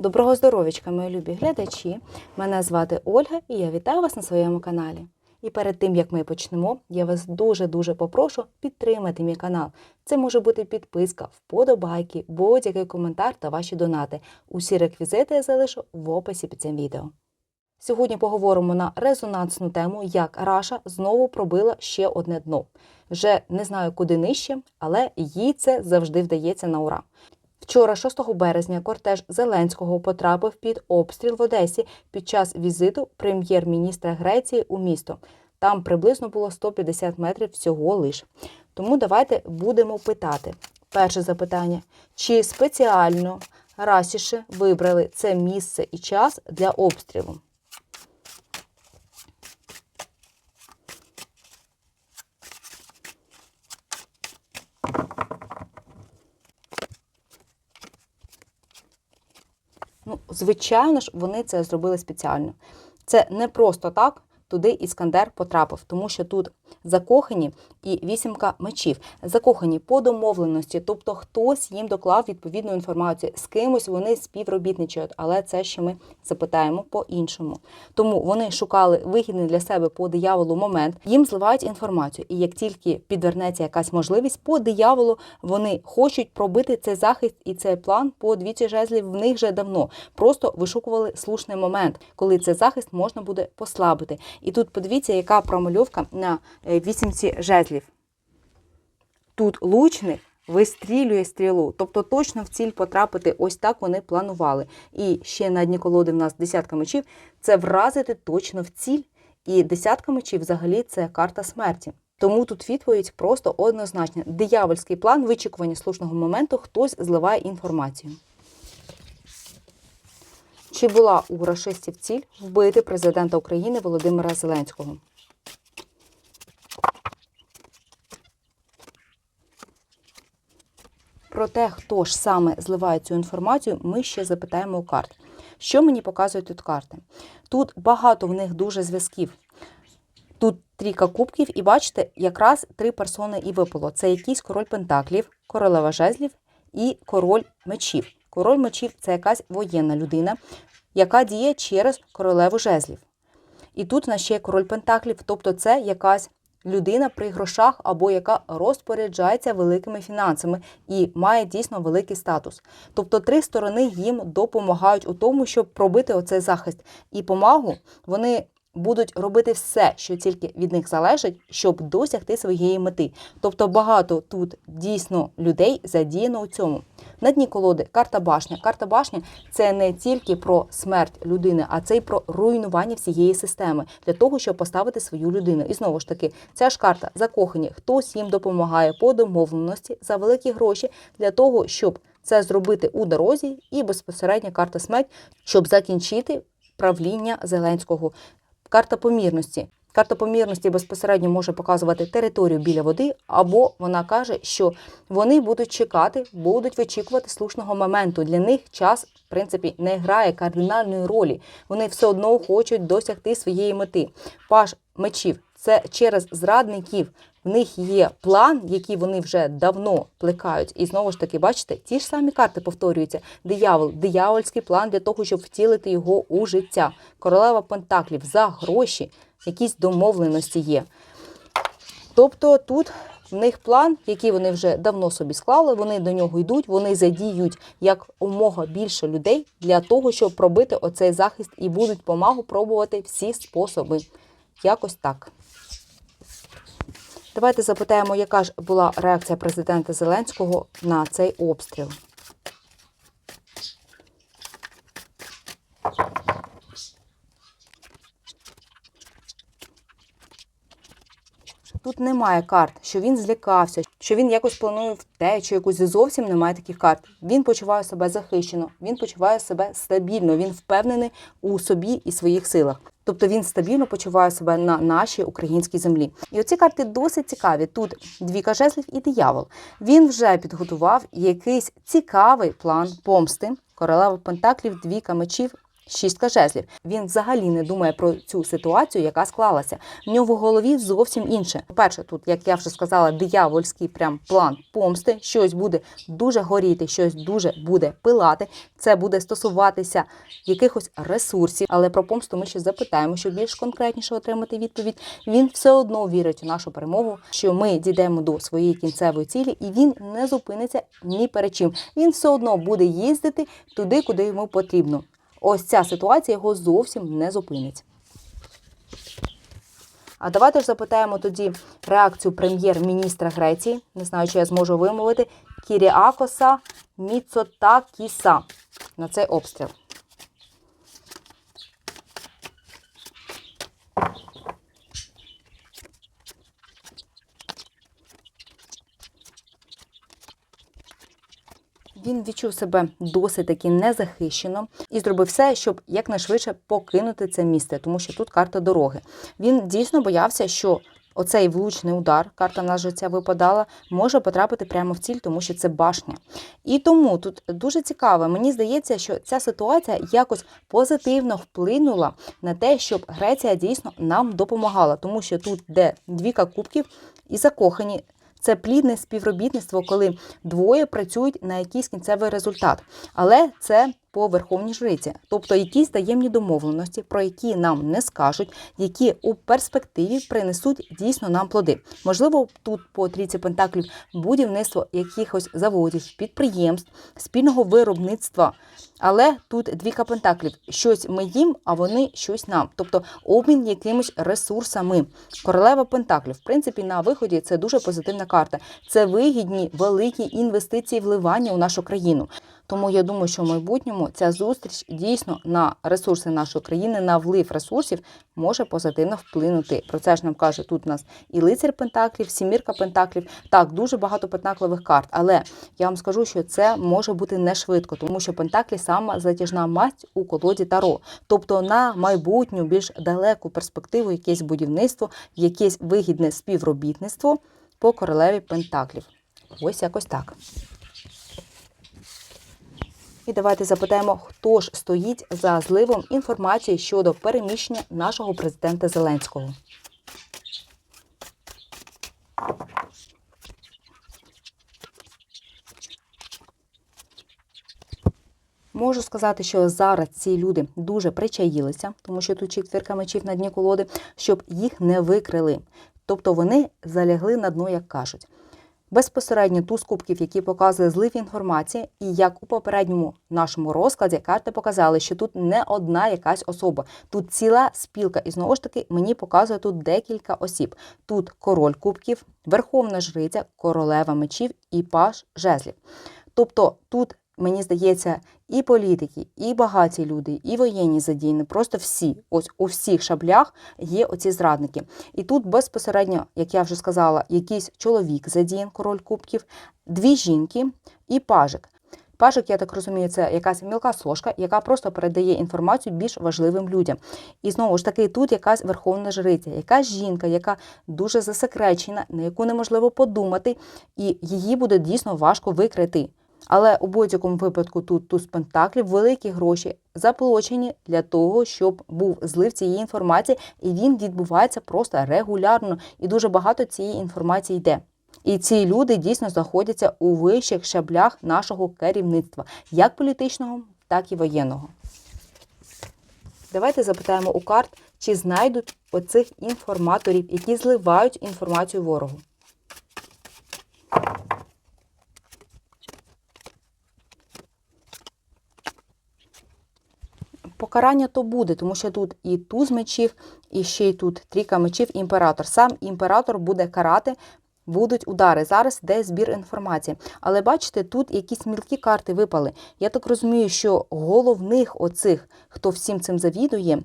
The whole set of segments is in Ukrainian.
Доброго здоров'ячка, мої любі глядачі! Мене звати Ольга і я вітаю вас на своєму каналі. І перед тим як ми почнемо, я вас дуже-дуже попрошу підтримати мій канал. Це може бути підписка, вподобайки, будь-який коментар та ваші донати. Усі реквізити я залишу в описі під цим відео. Сьогодні поговоримо на резонансну тему, як Раша знову пробила ще одне дно. Вже не знаю куди нижче, але їй це завжди вдається на ура. Вчора, 6 березня, кортеж Зеленського потрапив під обстріл в Одесі під час візиту прем'єр-міністра Греції у місто. Там приблизно було 150 метрів всього лиш. Тому давайте будемо питати. Перше запитання: чи спеціально расіше вибрали це місце і час для обстрілу? Ну, звичайно ж, вони це зробили спеціально. Це не просто так туди Іскандер потрапив, тому що тут закохані і вісімка мечів. Закохані по домовленості, тобто хтось їм доклав відповідну інформацію, з кимось вони співробітничають, але це ще ми запитаємо по-іншому. Тому вони шукали вигідний для себе по дияволу момент, їм зливають інформацію. І як тільки підвернеться якась можливість, по дияволу вони хочуть пробити цей захист і цей план по двічі жезлів в них вже давно. Просто вишукували слушний момент, коли цей захист можна буде послабити. І тут подивіться, яка промальовка на вісімці жезлів. Тут лучник вистрілює стрілу, тобто точно в ціль потрапити, ось так вони планували. І ще на дні колоди в нас десятка мечів це вразити точно в ціль. І десятка мечів взагалі це карта смерті. Тому тут відповідь просто однозначна. Диявольський план вичікування слушного моменту хтось зливає інформацію. Чи була у рашистів ціль вбити президента України Володимира Зеленського? Про те, хто ж саме зливає цю інформацію, ми ще запитаємо у карт. Що мені показують тут карти? Тут багато в них дуже зв'язків. Тут трійка кубків, і бачите, якраз три персони і випало. Це якийсь король пентаклів, королева жезлів і король мечів. Король мечів це якась воєнна людина, яка діє через королеву жезлів. І тут у нас ще є король пентаклів, тобто це якась людина при грошах або яка розпоряджається великими фінансами і має дійсно великий статус. Тобто три сторони їм допомагають у тому, щоб пробити оцей захист. І помагу вони будуть робити все, що тільки від них залежить, щоб досягти своєї мети. Тобто багато тут дійсно людей задіяно у цьому. На дні колоди карта башня. Карта башня це не тільки про смерть людини, а це й про руйнування всієї системи для того, щоб поставити свою людину. І знову ж таки, ця ж карта закохані. Хтось їм допомагає по домовленості за великі гроші для того, щоб це зробити у дорозі, і безпосередня карта смерть, щоб закінчити правління Зеленського. Карта помірності. Карта помірності безпосередньо може показувати територію біля води, або вона каже, що вони будуть чекати, будуть вичікувати слушного моменту. Для них час, в принципі, не грає кардинальної ролі. Вони все одно хочуть досягти своєї мети. Паш мечів це через зрадників. В них є план, який вони вже давно плекають. І знову ж таки, бачите, ті ж самі карти повторюються. Диявол, диявольський план для того, щоб втілити його у життя. Королева Пентаклів за гроші, якісь домовленості є. Тобто тут в них план, який вони вже давно собі склали, вони до нього йдуть, вони задіють як умога більше людей для того, щоб пробити оцей захист і будуть помагу пробувати всі способи. Якось так. Давайте запитаємо, яка ж була реакція президента Зеленського на цей обстріл. Тут немає карт, що він злякався, що він якось планує втечу, якусь зовсім немає таких карт. Він почуває себе захищено, він почуває себе стабільно, він впевнений у собі і своїх силах. Тобто він стабільно почуває себе на нашій українській землі. І оці карти досить цікаві. Тут двіка жезлів і диявол. Він вже підготував якийсь цікавий план помсти. Королева Пентаклів, двіка мечів шістка жезлів. Він взагалі не думає про цю ситуацію, яка склалася. В нього в голові зовсім інше. По-перше, тут, як я вже сказала, диявольський прям план помсти. Щось буде дуже горіти, щось дуже буде пилати. Це буде стосуватися якихось ресурсів. Але про помсту ми ще запитаємо, щоб більш конкретніше отримати відповідь. Він все одно вірить у нашу перемогу, що ми дійдемо до своєї кінцевої цілі, і він не зупиниться ні перед чим. Він все одно буде їздити туди, куди йому потрібно. Ось ця ситуація його зовсім не зупинить. А давайте ж запитаємо тоді реакцію прем'єр-міністра Греції. Не знаю, чи я зможу вимовити Кіріакоса Міцотакіса на цей обстріл. Він відчув себе досить таки незахищено і зробив все, щоб якнайшвидше покинути це місце, тому що тут карта дороги. Він дійсно боявся, що оцей влучний удар, карта на життя випадала, може потрапити прямо в ціль, тому що це башня. І тому тут дуже цікаво. Мені здається, що ця ситуація якось позитивно вплинула на те, щоб Греція дійсно нам допомагала, тому що тут де двіка кубків і закохані. Це плідне співробітництво, коли двоє працюють на якийсь кінцевий результат. Але це по верховній жриці, тобто якісь таємні домовленості, про які нам не скажуть, які у перспективі принесуть дійсно нам плоди. Можливо, тут по трійці пентаклів будівництво якихось заводів, підприємств, спільного виробництва. Але тут двіка пентаклів. Щось ми їм, а вони щось нам. Тобто обмін якимись ресурсами. Королева пентаклів. В принципі, на виході це дуже позитивна карта. Це вигідні великі інвестиції вливання у нашу країну. Тому я думаю, що в майбутньому ця зустріч дійсно на ресурси нашої країни, на влив ресурсів може позитивно вплинути. Про це ж нам каже тут у нас і лицар Пентаклів, сімірка Пентаклів. Так, дуже багато пентаклових карт. Але я вам скажу, що це може бути не швидко, тому що Пентаклі сама затяжна масть у колоді Таро. Тобто на майбутню, більш далеку перспективу, якесь будівництво, якесь вигідне співробітництво по королеві Пентаклів. Ось якось так. І давайте запитаємо, хто ж стоїть за зливом інформації щодо переміщення нашого президента Зеленського. Можу сказати, що зараз ці люди дуже причаїлися, тому що тут четвірка мечів на дні колоди, щоб їх не викрили. Тобто вони залягли на дно, як кажуть. Безпосередньо туз кубків, які показує злив інформації, і як у попередньому нашому розкладі карти показали, що тут не одна якась особа, тут ціла спілка, і знову ж таки мені показує тут декілька осіб. Тут король кубків, верховна жриця, королева мечів і паш жезлів. Тобто тут. Мені здається, і політики, і багаті люди, і воєнні задіяні, просто всі, ось у всіх шаблях є оці зрадники. І тут безпосередньо, як я вже сказала, якийсь чоловік задіян, король кубків, дві жінки і пажик. Пажик, я так розумію, це якась мілка сошка, яка просто передає інформацію більш важливим людям. І знову ж таки, тут якась верховна жриця, якась жінка, яка дуже засекречена, на яку неможливо подумати, і її буде дійсно важко викрити. Але у будь-якому випадку тут туз пентаклів великі гроші заплачені для того, щоб був злив цієї інформації, і він відбувається просто регулярно, і дуже багато цієї інформації йде. І ці люди дійсно знаходяться у вищих шаблях нашого керівництва, як політичного, так і воєнного. Давайте запитаємо у карт, чи знайдуть оцих інформаторів, які зливають інформацію ворогу. Покарання то буде, тому що тут і туз мечів, і ще й тут трійка мечів, імператор. Сам імператор буде карати, будуть удари. Зараз йде збір інформації. Але бачите, тут якісь мілкі карти випали. Я так розумію, що головних оцих, хто всім цим завідує,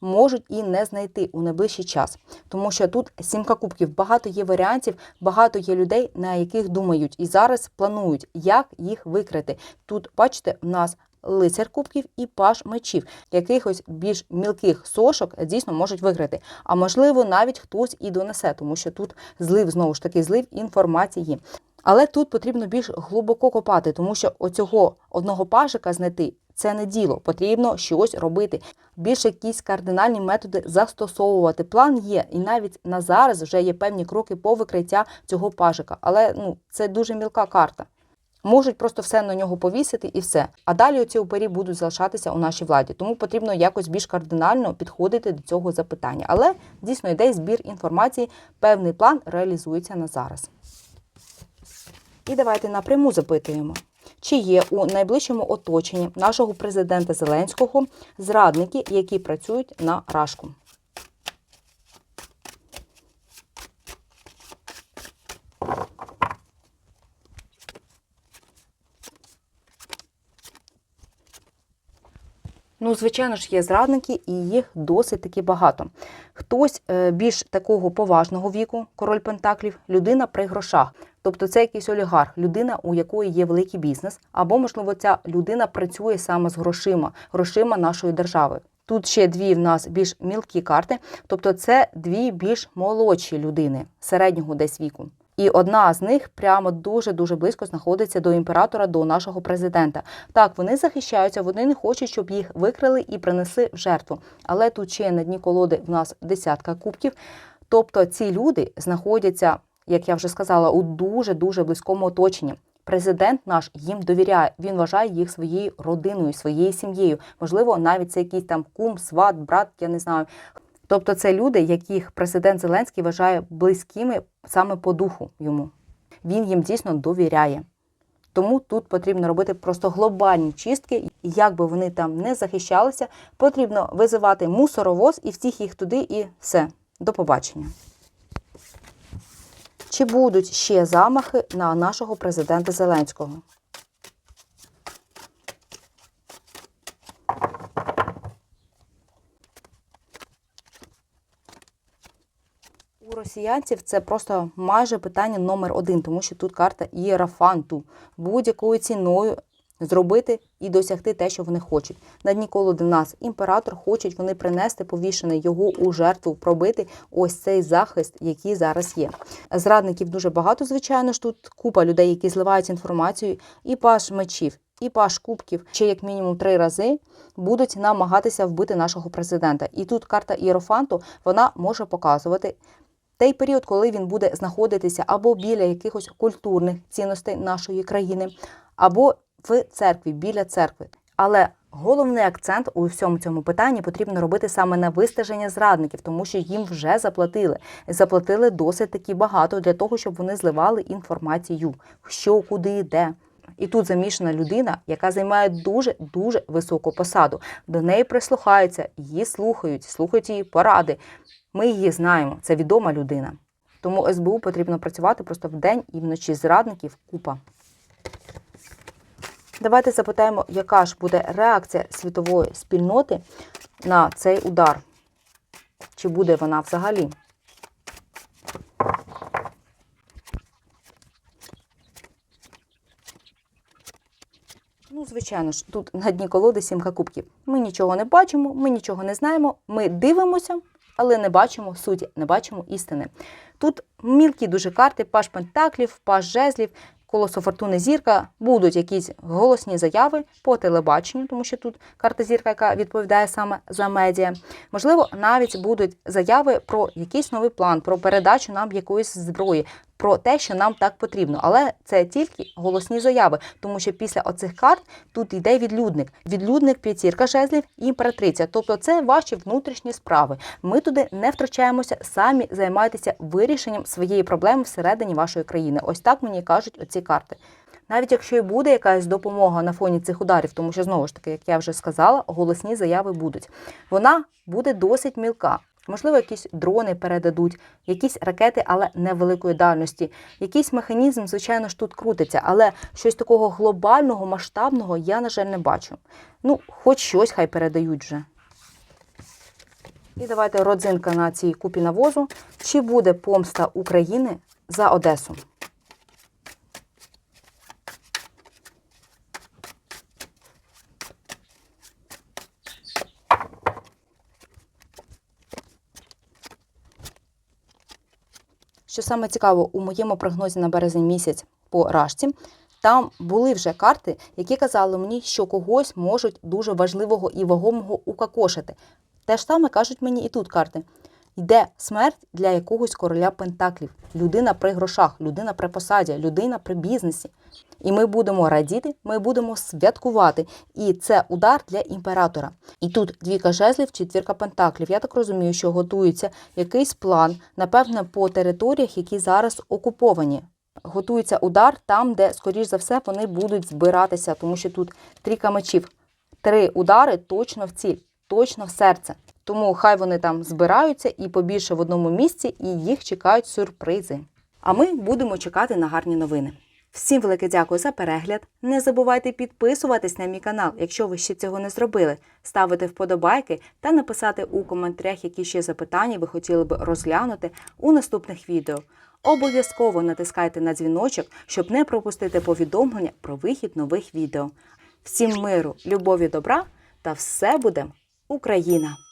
можуть і не знайти у найближчий час. Тому що тут сімка кубків, багато є варіантів, багато є людей, на яких думають і зараз планують, як їх викрити. Тут, бачите, у нас лицар кубків і паш мечів. Якихось більш мілких сошок дійсно можуть виграти. А можливо, навіть хтось і донесе, тому що тут злив, знову ж таки, злив інформації. Але тут потрібно більш глибоко копати, тому що оцього одного пажика знайти це не діло. Потрібно щось робити. Більш якісь кардинальні методи застосовувати. План є, і навіть на зараз вже є певні кроки по викриття цього пажика. Але ну це дуже мілка карта. Можуть просто все на нього повісити і все. А далі оці упері будуть залишатися у нашій владі. Тому потрібно якось більш кардинально підходити до цього запитання. Але дійсно йде збір інформації, певний план реалізується на зараз. І давайте напряму запитуємо. Чи є у найближчому оточенні нашого президента Зеленського зрадники, які працюють на Рашку? Ну, звичайно ж, є зрадники, і їх досить таки багато. Хтось е, більш такого поважного віку, король Пентаклів, людина при грошах. Тобто це якийсь олігарх, людина, у якої є великий бізнес, або, можливо, ця людина працює саме з грошима, грошима нашої держави. Тут ще дві в нас більш мілкі карти, тобто це дві більш молодші людини середнього десь віку. І одна з них прямо дуже дуже близько знаходиться до імператора, до нашого президента. Так, вони захищаються, вони не хочуть, щоб їх викрили і принесли в жертву. Але тут ще на дні колоди в нас десятка кубків. Тобто ці люди знаходяться, як я вже сказала, у дуже дуже близькому оточенні. Президент наш їм довіряє. Він вважає їх своєю родиною, своєю сім'єю. Можливо, навіть це якийсь там кум, сват, брат, я не знаю. Тобто це люди, яких президент Зеленський вважає близькими саме по духу йому. Він їм дійсно довіряє. Тому тут потрібно робити просто глобальні чистки. Як би вони там не захищалися, потрібно визивати мусоровоз і всіх їх туди, і все. До побачення. Чи будуть ще замахи на нашого президента Зеленського? У росіянців це просто майже питання номер один, тому що тут карта ієрафанту. Будь-якою ціною зробити і досягти те, що вони хочуть. На дні колоди нас імператор хочуть вони принести повішене його у жертву, пробити ось цей захист, який зараз є. Зрадників дуже багато, звичайно ж. Тут купа людей, які зливають інформацію, і паш мечів. І паш кубків ще як мінімум три рази будуть намагатися вбити нашого президента. І тут карта Іерофанту вона може показувати той період, коли він буде знаходитися або біля якихось культурних цінностей нашої країни, або в церкві, біля церкви. Але головний акцент у всьому цьому питанні потрібно робити саме на вистеження зрадників, тому що їм вже заплатили. Заплатили досить таки багато для того, щоб вони зливали інформацію, що куди йде. І тут замішана людина, яка займає дуже дуже високу посаду. До неї прислухаються, її слухають, слухають її поради. Ми її знаємо. Це відома людина. Тому СБУ потрібно працювати просто вдень і вночі. Зрадників купа. Давайте запитаємо, яка ж буде реакція світової спільноти на цей удар. Чи буде вона взагалі? Ну, звичайно ж, тут на дні колоди сімка кубків. Ми нічого не бачимо, ми нічого не знаємо, ми дивимося, але не бачимо суті, не бачимо істини. Тут мілкі дуже карти, паш пентаклів, паш жезлів, колосо фортуни зірка, будуть якісь голосні заяви по телебаченню, тому що тут карта зірка, яка відповідає саме за медіа. Можливо, навіть будуть заяви про якийсь новий план, про передачу нам якоїсь зброї. Про те, що нам так потрібно, але це тільки голосні заяви, тому що після оцих карт тут йде відлюдник. Відлюдник, п'ятірка жезлів і імператриця. Тобто це ваші внутрішні справи. Ми туди не втручаємося, самі займайтеся вирішенням своєї проблеми всередині вашої країни. Ось так мені кажуть оці карти. Навіть якщо і буде якась допомога на фоні цих ударів, тому що знову ж таки, як я вже сказала, голосні заяви будуть. Вона буде досить мілка. Можливо, якісь дрони передадуть, якісь ракети, але невеликої дальності. Якийсь механізм, звичайно ж, тут крутиться, але щось такого глобального, масштабного я, на жаль, не бачу. Ну, хоч щось хай передають вже. І давайте родзинка на цій купі навозу. Чи буде помста України за Одесу? Саме цікаво, у моєму прогнозі на березень місяць по рашці Там були вже карти, які казали мені, що когось можуть дуже важливого і вагомого укакошити. Те ж саме кажуть мені і тут карти. Йде смерть для якогось короля Пентаклів, людина при грошах, людина при посаді, людина при бізнесі. І ми будемо радіти, ми будемо святкувати. І це удар для імператора. І тут двійка жезлів, четвірка пентаклів. Я так розумію, що готується якийсь план, напевне, по територіях, які зараз окуповані. Готується удар там, де, скоріш за все, вони будуть збиратися, тому що тут трійка мечів. Три удари точно в ціль, точно в серце. Тому хай вони там збираються і побільше в одному місці, і їх чекають сюрпризи. А ми будемо чекати на гарні новини. Всім велике дякую за перегляд. Не забувайте підписуватись на мій канал, якщо ви ще цього не зробили, ставити вподобайки та написати у коментарях, які ще запитання ви хотіли б розглянути у наступних відео. Обов'язково натискайте на дзвіночок, щоб не пропустити повідомлення про вихід нових відео. Всім миру, любові, добра та все буде Україна!